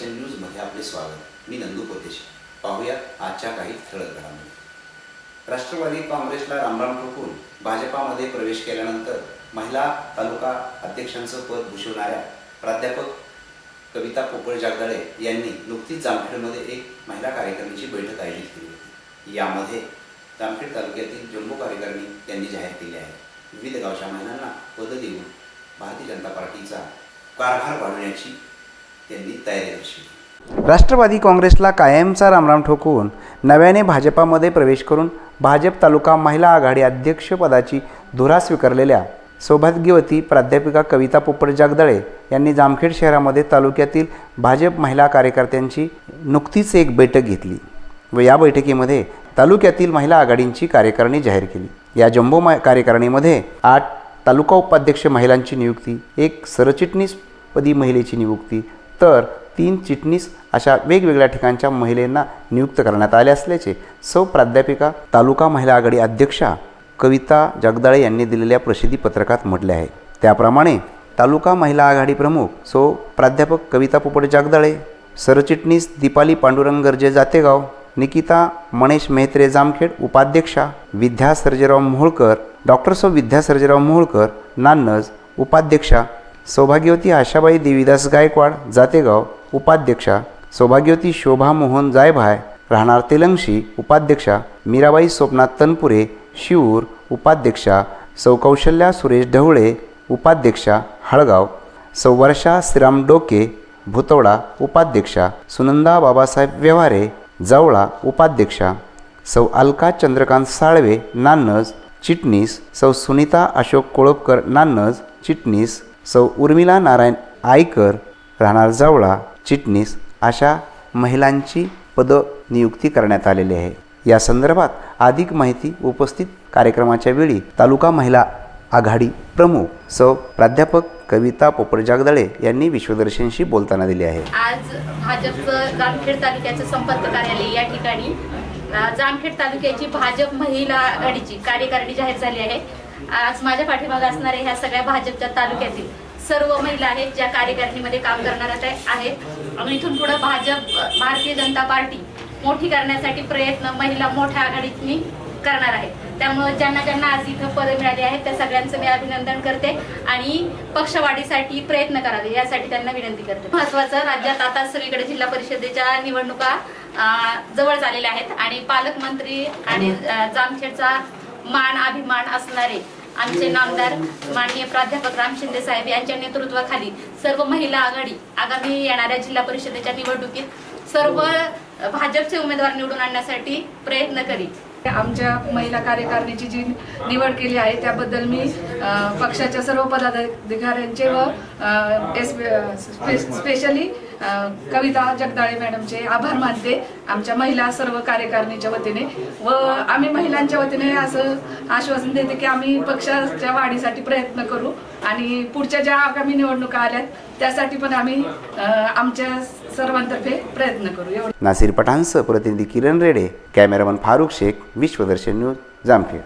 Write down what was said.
विश्वदर्शन न्यूजमध्ये आपले स्वागत. मी नंदू पोतेश पाहूया आजच्या काही ठळक घडामोडी. राष्ट्रवादी काँग्रेसला रामराम ठोकून भाजपामध्ये प्रवेश केल्यानंतर महिला तालुका अध्यक्षांचं पद भूषवणाऱ्या प्राध्यापक कविता पोपळ जागदळे यांनी नुकतीच जामखेडमध्ये एक महिला कार्यकारिणीची बैठक आयोजित केली होती. यामध्ये जामखेड तालुक्यातील जम्बो कार्यकारिणी त्यांनी जाहीर केली आहे. विविध गावच्या महिलांना पद देऊन भारतीय जनता पार्टीचा कारभार वाढवण्याची त्यांनी तयारी दर्शवली राष्ट्रवादी काँग्रेसला कायमचा रामराम ठोकवून नव्याने भाजपामध्ये प्रवेश करून भाजप तालुका महिला आघाडी अध्यक्षपदाची धुरा स्वीकारलेल्या सौभाग्यवती प्राध्यापिका कविता पोपट जागदळे यांनी जामखेड शहरामध्ये तालुक्यातील भाजप महिला कार्यकर्त्यांची नुकतीच एक बैठक घेतली व या बैठकीमध्ये तालुक्यातील महिला आघाडींची कार्यकारिणी जाहीर केली. या जम्बो मा कार्यकारिणीमध्ये आठ तालुका उपाध्यक्ष महिलांची नियुक्ती एक सरचिटणीसपदी महिलेची नियुक्ती तर तीन चिटणीस अशा वेगवेगळ्या ठिकाणच्या महिलांना नियुक्त करण्यात आले असल्याचे सौ प्राध्यापिका तालुका महिला आघाडी अध्यक्षा कविता जगदाळे यांनी दिलेल्या प्रसिद्धी पत्रकात म्हटले आहे. त्याप्रमाणे तालुका महिला आघाडी प्रमुख सौ प्राध्यापक कविता पोपट जगदाळे सरचिटणीस दीपाली पांडुरंग गर्जे जातेगाव निकिता मणेश मेहत्रे जामखेड उपाध्यक्षा विद्या सर्जेराव मोहोळकर डॉक्टर सौ विद्या सर्जेराव मोहोळकर नान्नज उपाध्यक्षा सौभाग्यवती आशाबाई देवीदास गायकवाड जातेगाव उपाध्यक्षा. सौभाग्यवती शोभा मोहन जायभाय राहणार तेलंगशी उपाध्यक्षा. मीराबाई स्वप्नाथ तनपुरे शिऊर उपाध्यक्षा. सौकौशल्या सुरेश ढवळे उपाध्यक्षा. हळगाव. सौवर्षा श्रीराम डोके भुतवडा उपाध्यक्षा. सुनंदा बाबासाहेब व्यवहारे जवळा उपाध्यक्षा. सौ अलका चंद्रकांत साळवे नान्नज. चिटणीस. सौ सुनीता अशोक कोळपकर नान्नज. चिटणीस. सौ उर्मिला नारायण आयकर राहणार जावळा चिटणीस अशा महिलांची पद नियुक्ती करण्यात आलेली आहे. या संदर्भात अधिक माहिती उपस्थित कार्यक्रमाच्या वेळी तालुका महिला आघाडी प्रमुख सौ प्राध्यापक कविता पोपट जागदळे यांनी विश्वदर्शनशी बोलताना दिली आहे. आज भाजपचं जामखेड तालुक्याचं संपर्क कार्यालय या ठिकाणी जामखेड तालुक्याची भाजप महिला आघाडीची कार्यकारिणी जाहीर झाली आहे. आज माझ्या पाठीमागे असणाऱ्या ह्या सगळ्या भाजपच्या तालुक्यातील सर्व महिला आहेत ज्या कार्यकारिणीमध्ये काम करणार आहेत. आणि इथून पुढे भाजप भारतीय जनता पार्टी मोठी करण्यासाठी प्रयत्न महिला मोठ्या आघाडीतनी करणार आहे त्यामुळे ज्यांना ज्यांना आज इथं पदं मिळाली आहेत त्या सगळ्यांचं मी अभिनंदन करते आणि पक्षवाढीसाठी प्रयत्न करावे यासाठी त्यांना विनंती करते. महत्वाचं राज्यात आता सगळीकडे जिल्हा परिषदेच्या निवडणुका जवळ झालेल्या आहेत आणि पालकमंत्री आणि जामखेडचा मान अभिमान असणारे आमचे नामदार माननीय प्राध्यापक राम शिंदे साहेब यांच्या नेतृत्वाखाली सर्व महिला आघाडी आगामी येणाऱ्या जिल्हा परिषदेच्या निवडणुकीत सर्व भाजपचे उमेदवार निवडून आणण्यासाठी प्रयत्न करीत. आमच्या महिला कार्यकारिणीची जी निवड केली आहे त्याबद्दल मी पक्षाच्या सर्व पदाधिकाऱ्यांचे व एस स्पे- स्पेशली कविता जगदाळे मॅडमचे आभार मानते आमच्या महिला सर्व कार्यकारिणीच्या वतीने. व आम्ही महिलांच्या वतीने असं आश्वासन देते की आम्ही पक्षाच्या वाढीसाठी प्रयत्न करू आणि पुढच्या ज्या आगामी निवडणुका आल्यात त्यासाठी पण आम्ही आमच्या सर्वांतर्फे प्रयत्न करू. एवढं. नासिर पठाणसह प्रतिनिधी किरण रेडे कॅमेरामन फारुख शेख विश्वदर्शन न्यूज जामखेड.